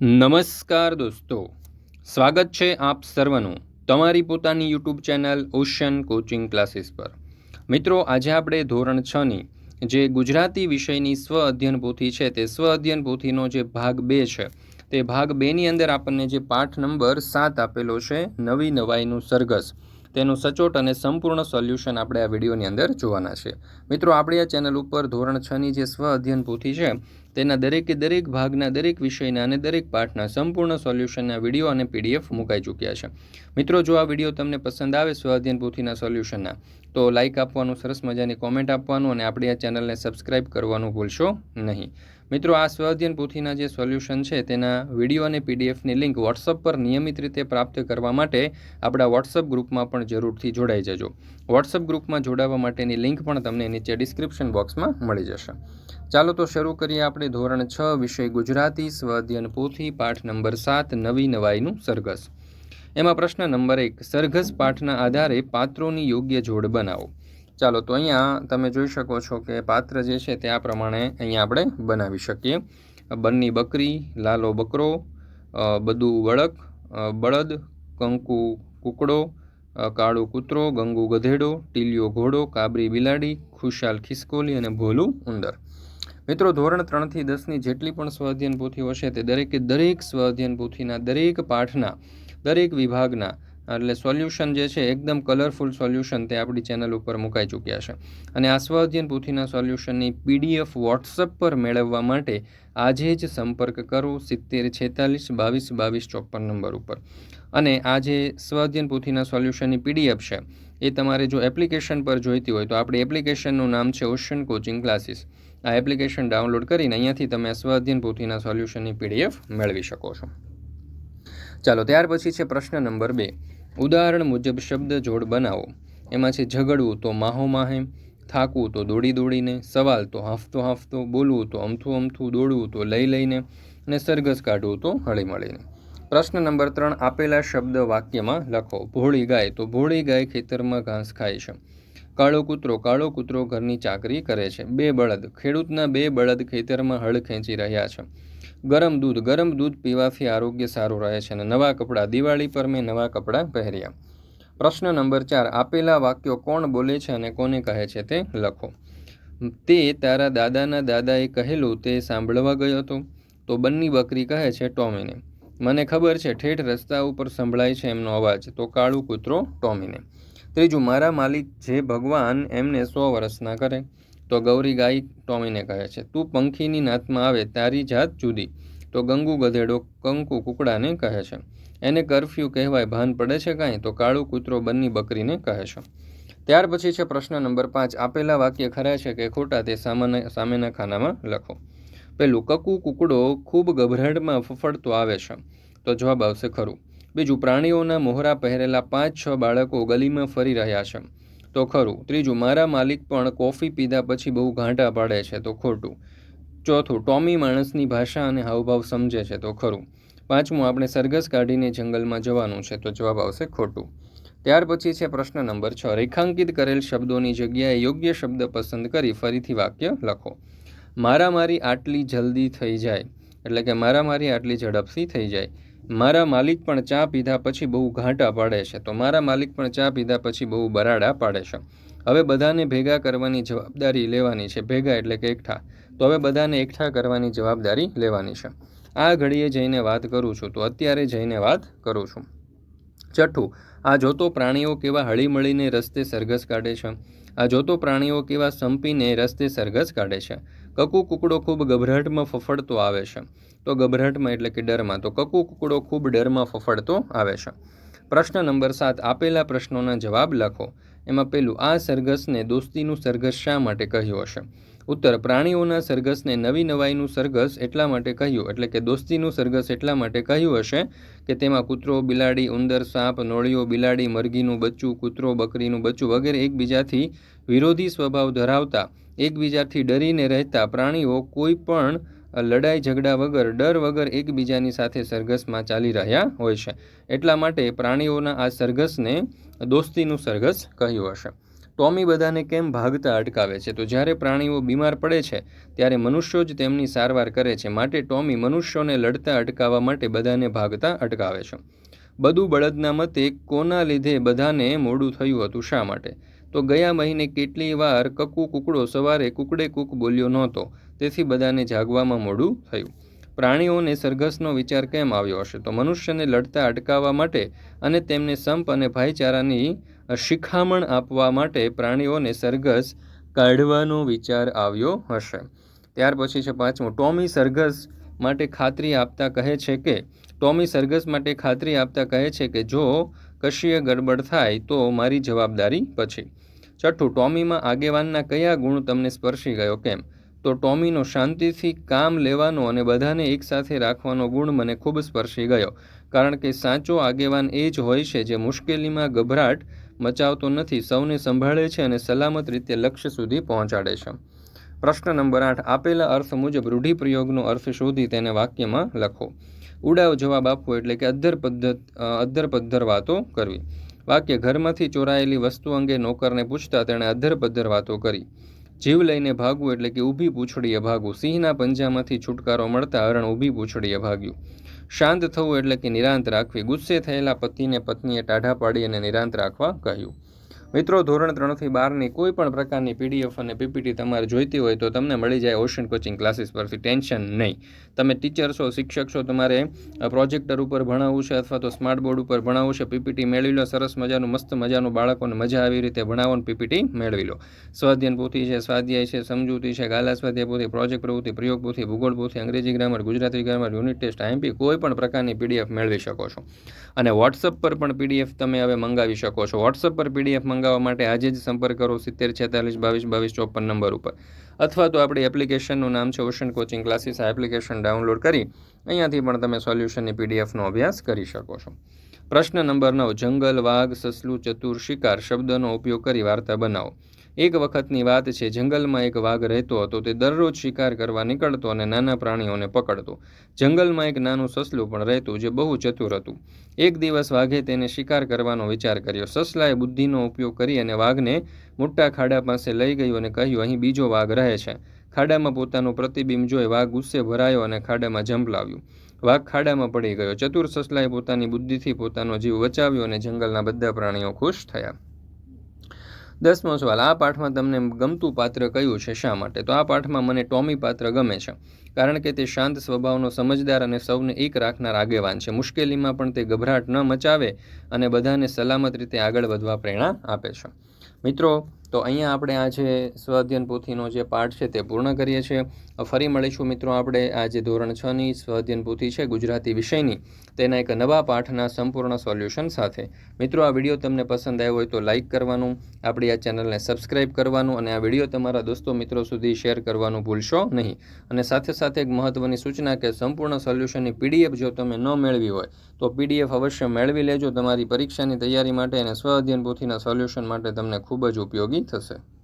નમસ્કાર દોસ્તો. સ્વાગત છે આપ સર્વનું તમારી પોતાની YouTube channel ocean coaching classes પર. મિત્રો, આજે આપણે ધોરણ છની જે ગુજરાતી વિષયની સ્વ અધ્યયન પોથી છે, તે સ્વ અધ્યયન પોથીનો જે ભાગ બે છે, તે ભાગ બેની અંદર આપણને જે પાઠ નંબર સાત આપેલો છે, નવી નવાઈનું સરઘસ. તેનું સચોટ અને સંપૂર્ણ સોલ્યુશન આપણે આ વિડીયોની અંદર જોવાના છે. મિત્રો, આપણી આ ચેનલ ઉપર ધોરણ છની જે સ્વ અધ્યયન પૂથી છે, તેના દરેકે દરેક ભાગના દરેક વિષયના અને દરેક પાઠના સંપૂર્ણ સોલ્યુશનના વીડિયો અને પીડીએફ મુકાઈ ચૂક્યા છે. મિત્રો, જો આ વીડિયો તમને પસંદ આવે સ્વ અધ્યયન પોથીના સોલ્યુશનના, તો લાઇક આપવાનું, સરસ મજાની કોમેન્ટ આપવાનું અને આપણી આ ચેનલને સબસ્ક્રાઇબ કરવાનું ભૂલશો નહીં. મિત્રો, આ સ્વાધ્યન પોથીના જે સોલ્યુશન છે, તેના વીડિયો અને પીડીએફની લિંક વોટ્સઅપ પર નિયમિત રીતે પ્રાપ્ત કરવા માટે આપણા વોટ્સઅપ ગ્રુપમાં પણ જરૂરથી જોડાઈ જજો. વોટ્સઅપ ગ્રુપમાં જોડાવા માટેની લિંક પણ તમને નીચે ડિસ્ક્રિપ્શન બોક્સમાં મળી જશે. ચાલો તો શરૂ કરીએ આપણે ધોરણ છ, વિષય ગુજરાતી સ્વાધ્યન પોથી પાઠ નંબર સાત, નવી નવાઈનું સરઘસ. એમાં પ્રશ્ન નંબર એક, સરઘસ પાઠના આધારે પાત્રોની યોગ્ય જોડ બનાવો. ચાલો, તો અહીંયા તમે જોઈ શકો છો કે પાત્ર જે છે તે આ પ્રમાણે અહીંયા આપણે બનાવી શકીએ. બન્ની બકરી, લાલો બકરો બધું વળક બળદ, કંકુ કુકડો કાળો કૂતરો, ગંગુ ગધેડો, ટીલિયો ઘોડો, કાબરી બિલાડી, ખુશાલ ખિસકોલી અને ભોલું ઉંદર. મિત્રો, ધોરણ ત્રણથી દસની જેટલી પણ સ્વાધ્યન પોથીઓ હશે તે દરેકે દરેક સ્વાધ્યન પોથીના દરેક પાઠના, દરેક વિભાગના એટલે સોલ્યુશન જે છે, એકદમ કલરફુલ સોલ્યુશન તે આપણી ચેનલ ઉપર મુકાઈ ચૂક્યા છે. અને આ સ્વાધ્યન પોથીના સોલ્યુશનની પીડીએફ વોટ્સઅપ પર મેળવવા માટે આજે જ સંપર્ક કરો સિત્તેર, છેતાલીસ, બાવીસ બાવીસ, ચોપન નંબર ઉપર. અને આ જે સ્વાધ્યન પોથીના સોલ્યુશનની પીડીએફ છે, એ તમારે જો એપ્લિકેશન પર જોઈતી હોય તો આપણી એપ્લિકેશનનું નામ છે ઓશન કોચિંગ ક્લાસીસ આ એપ્લિકેશન ડાઉનલોડ કરીને અહીંયાથી તમે સ્વાધ્યન પોથીના સોલ્યુશનની પીડીએફ મેળવી શકો છો. ચાલો, ત્યાર પછી છે પ્રશ્ન નંબર બે. ઉદાહરણ મુજબ શબ્દ જોડ બનાવો. એમાં છે ઝઘડવું તો માહો માહે, થાકવું તો દોડી દોડીને, સવાલ તો હાંફતો હાંફતો, બોલવું તો અમથું અમથું, દોડવું તો લઈ લઈને અને સરઘસ કાઢવું તો હળી મળીને. પ્રશ્ન નંબર ત્રણ, આપેલા શબ્દ વાક્યમાં લખો, ભોળી ગાય તો ભોળી ગાય ખેતરમાં ઘાસ ખાય છે. કાળો કૂતરો કાળો કૂતરો ઘરની ચાકરી કરે છે. બે બળદ, ખેડૂતના બે બળદ ખેતરમાં હળ ખેંચી રહ્યા છે. ગરમ દૂધ. ગરમ દૂધ પીવાથી આરોગ્ય સારું રહે છે અને નવા કપડાં. દિવાળી પર મેં નવા કપડાં પહેર્યા. પ્રશ્ન નંબર ચાર, આપેલા વાક્યો કોણ બોલે છે અને કોને કહે છે તે લખો. તે તારા દાદાના દાદાએ કહેલું, તે સાંભળવા ગયો હતો. તો બંની બકરી કહે છે ટોમીને. મને ખબર છે, ઠેઠ રસ્તા ઉપર સંભળાય છે એમનો અવાજ. તો કાળું કૂતરો ટોમીને. ત્રીજું, મારા માલિક જે ભગવાન એમને સો વર્ષના કરે. તો ગૌરી ગાય ટોમીને કહે છે, તું પંખીની નાતમાં આવે તારી જાત જુદી. તો ગંગુ ગધેડો કંકુ કુકડાને કહે છે, એને કરફ્યુ કહેવાય, ભાન પડે છે કાંઈ? તો કાળું કૂતરો બંની બકરીને કહે છે. ત્યાર પછી છે પ્રશ્ન નંબર પાંચ, આપેલા વાક્ય ખરા છે કે ખોટા તે સામાન્ય, સામેના ખાનામાં લખો. પેલું, કકુ કુકડો ખૂબ ગભરાટમાં ફફડતો આવે છે. તો જવાબ આવશે ખરું. બીજું, પ્રાણીઓના મોહરા પહેરેલા પાંચ છ બાળકો ગલીમાં ફરી રહ્યા છે. તો ખરું. ત્રીજું, મારા માલિક પણ કોફી પીધા પછી બહુ ઘાંટા પાડે છે, તો ખોટું. ચોથું, ટોમી માણસની ભાષા અને હાવભાવ સમજે છે, તો ખરું. પાંચમું, આપણે સરઘસ કાઢીને જંગલમાં જવાનું છે, તો જવાબ આવશે ખોટું. ત્યાર પછી છે પ્રશ્ન નંબર છ. રેખાંકિત કરેલ શબ્દોની જગ્યાએ યોગ્ય શબ્દ પસંદ કરી ફરીથી વાક્ય લખો. મારા મારી આટલી જલ્દી થઈ જાય. એટલે કે મારા મારી આટલી ઝડપથી થઈ જાય. મારા માલિક પણ ચા પીધા પછી બહુ ઘાંટા પાડે છે. તો મારા માલિક પણ ચા પીધા પછી બહુ બરાડા પાડે છે. હવે બધાને ભેગા કરવાની જવાબદારી લેવાની છે. ભેગા એટલે કે એકઠા. તો હવે બધાને એકઠા કરવાની જવાબદારી લેવાની છે. આ ઘડીએ જઈને વાત કરું છું. તો અત્યારે જઈને વાત કરું છું. છઠ્ઠું આ જોતો પ્રાણીઓ કેવા હળીમળીને રસ્તે સરઘસ કાઢે છે? આ જોતો પ્રાણીઓ કેવા સંપીને રસ્તે સરઘસ કાઢે છે? કકુ કુકડો ખૂબ ગભરાટમાં ફફડતો આવે છે. તો ગભરાટમાં એટલે કે ડરમાં. તો કકુ કુકડો ખૂબ ડરમાં ફફડતો આવે છે. પ્રશ્ન નંબર સાત, આપેલા પ્રશ્નોના જવાબ લખો. એમાં પેલું, આ સરઘસને દોસ્તીનું સરઘસ શા માટે કહ્યું હશે? ઉત્તર, પ્રાણીઓના સરઘસને નવી નવાઈનું સરઘસ એટલા માટે કહ્યું, એટલે કે દોસ્તીનું સરઘસ એટલા માટે કહ્યું હશે કે તેમાં કૂતરો, બિલાડી, ઉંદર, સાપ, નોળિયો, બિલાડી, મરઘીનું બચ્ચું, કૂતરો, બકરીનું બચ્ચું વગેરે એકબીજાથી વિરોધી સ્વભાવ ધરાવતા એકબીજાથી ડરીને રહેતા પ્રાણીઓ કોઈ પણ લડાઈ ઝઘડા વગર, ડર વગર એકબીજાની સાથે સરઘસમાં ચાલી રહ્યા હોય છે. એટલા માટે પ્રાણીઓના આ સરઘસને દોસ્તીનું સરઘસ કહ્યું હશે. ટોમી બધાને કેમ ભાગતા અટકાવે છે? તો જ્યારે પ્રાણીઓ બીમાર પડે છે, ત્યારે મનુષ્યો જ તેમની સારવાર કરે છે. માટે ટોમી મનુષ્યોને લડતા અટકાવવા માટે બધાને ભાગતા અટકાવે છે. બધું બળદના મતે કોના લીધે બધાને મોડું થયું હતું? શા માટે? તો ગયા મહિને કેટલી વાર કકુ કુકડો સવારે કુકડે કૂક બોલ્યો નહોતો. તેથી બધાને જાગવામાં મોડું થયું. પ્રાણીઓને સરઘસનો વિચાર કેમ આવ્યો હશે? તો મનુષ્યને લડતા અટકાવવા માટે અને તેમને સંપ અને ભાઈચારાની શિખામણ આપવા માટે પ્રાણીઓને સરઘસ કાઢવાનો વિચાર આવ્યો હશે. ત્યાર પછી છે પાંચમું. ટોમી સરઘસ માટે ખાતરી આપતા કહે છે કે, ટોમી સરઘસ માટે ખાતરી આપતા કહે છે કે, જો કશીય ગડબડ થાય તો મારી જવાબદારી પછી. છઠ્ઠું ટોમીમાં આગેવાનના કયા ગુણ તમને સ્પર્શી ગયો કેમ તો ટોમીનો શાંતિથી કામ લેવાનો અને બધાને એકસાથે રાખવાનો ગુણ મને ખૂબ સ્પર્શી ગયો, કારણ કે સાચો આગેવાન એ જ હોય છે જે મુશ્કેલીમાં ગભરાટ મચાવતો નથી, સૌને સંભાળે છે અને સલામત રીતે લક્ષ્ય સુધી પહોંચાડે છે. પ્રશ્ન નંબર આઠ. આપેલા અર્થ મુજબ રૂઢિપ્રયોગનો અર્થ શોધી તેને વાક્યમાં લખો. ઉડાવ જવાબ આપવો એટલે કે અદ્ધર પદ્ધત અદ્ધર પદ્ધર વાતો કરવી. વાક્ય ઘરમાંથી ચોરાયેલી વસ્તુ અંગે નોકરને પૂછતા તેણે અદ્ધર પદ્ધર વાતો કરી. જીવ લઈને ભાગવું એટલે કે ઊભી પૂંછડીએ ભાગવું. સિંહના પંજામાંથી છુટકારો મળતા હરણ ઊભી પૂંછડીએ ભાગ્યું. શાંત થવું એટલે કે નિરાંત રાખવી. ગુસ્સે થયેલા પતિને પત્નીએ ટાઢા પાડી અને નિરાંત રાખવા કહ્યું. મિત્રો, ધોરણ ત્રણથી બારની કોઈ પણ પ્રકારની પીડીએફ અને પીપીટી તમારે જોઈતી હોય તો તમને મળી જાય ઓશન કોચિંગ ક્લાસીસ પરથી ટેન્શન નહીં. તમે ટીચર છો, શિક્ષક છો, તમારે પ્રોજેક્ટર ઉપર ભણાવવું છે અથવા તો સ્માર્ટ બોર્ડ ઉપર ભણાવવું છે પીપીટી મેળવી લો, સરસ મજાનું, મસ્ત મજાનું બાળકોને મજા આવી રીતે ભણાવવાનું પીપીટી મેળવી લો. સ્વાધ્યન પોથી છે, સ્વાધ્યાય છે, સમજૂતી છે, ગાલા સ્વાધ્યાય પોથી પ્રોજેક્ટ પ્રવૃત્તિ, પ્રયોગ પોથી, ભૂગોળ પોથી, અંગ્રેજી grammar Gujarati grammar unit test I M P કોઈ પણ પ્રકારની પીડીએફ મેળવી શકો છો. અને વોટ્સઅપ પર પણ પીડીએફ તમે હવે મંગાવી શકો છો. વોટ્સઅપ પર પીડીએફ મંગાવવા માટે આજે જ સંપર્ક કરો સિત્તેર છેતાલીસ, બાવીસ બાવીસ, ચોપન નંબર ઉપર. અથવા તો આપણી એપ્લિકેશનનું નામ છે ઓશન કોચિંગ ક્લાસીસ. આ એપ્લિકેશન ડાઉનલોડ કરી અહીંયાથી પણ તમે સોલ્યુશનની પીડીએફનો અભ્યાસ કરી શકો છો. પ્રશ્ન નંબર નવ, જંગલ, વાઘ, સસલું, ચતુર, શિકાર શબ્દનો ઉપયોગ કરી વાર્તા બનાવો. એક વખતની વાત છે, જંગલમાં એક વાઘ રહેતો હતો, તે દરરોજ શિકાર કરવા નીકળતો અને નાના પ્રાણીઓને પકડતો. જંગલમાં એક નાનું સસલું પણ રહેતું, જે બહુ ચતુર હતું. એક દિવસ વાઘે તેને શિકાર કરવાનો વિચાર કર્યો. સસલાએ બુદ્ધિનો ઉપયોગ કરી અને વાઘને મોટા ખાડા પાસે લઈ ગયું અને કહ્યું, અહીં બીજો વાઘ રહે છે. ખાડામાં પોતાનું પ્રતિબિંબ જોઈ વાઘ ગુસ્સે ભરાયો અને ખાડામાં ઝંપલાવ્યું વાઘ ખાડામાં પડી ગયો. ચતુર સસલાએ પોતાની બુદ્ધિથી પોતાનો જીવ બચાવ્યો અને જંગલના બધા પ્રાણીઓ ખુશ થયા. દસમો સવાલ, આ પાઠમાં તમને ગમતું પાત્ર કયું છે? શા માટે? તો આ પાઠમાં મને ટોમી પાત્ર ગમે છે, કારણ કે તે શાંત સ્વભાવનો સમજદાર અને સૌને એક રાખનાર આગેવાન છે. મુશ્કેલીમાં પણ તે ગભરાટ ન મચાવે અને બધાને સલામત રીતે આગળ વધવા પ્રેરણા આપે છે. મિત્રો તો અહીંયા આપણે આ જે સ્વાધ્યન પોથીનો જે પાઠ છે તે પૂર્ણ કરીએ છીએ. ફરી મળીશું મિત્રો આપણે આ જે ધોરણ છની સ્વાધ્યન પોથી છે ગુજરાતી વિષયની, તેના એક નવા પાઠના સંપૂર્ણ સોલ્યુશન સાથે. મિત્રો, આ વીડિયો તમને પસંદ આવ્યો હોય તો લાઇક કરવાનું, આપણી આ ચેનલને સબસ્ક્રાઇબ કરવાનું અને આ વીડિયો તમારા દોસ્તો મિત્રો સુધી શેર કરવાનું ભૂલશો નહીં. અને સાથે સાથે એક મહત્ત્વની સૂચના કે સંપૂર્ણ સોલ્યુશનની પીડીએફ જો તમે ન મેળવી હોય, તો પીડીએફ અવશ્ય મેળવી લેજો. તમારી પરીક્ષાની તૈયારી માટે અને સ્વ અધ્યયન પોથીના સોલ્યુશન માટે તમને ખૂબ જ ઉપયોગી થશે.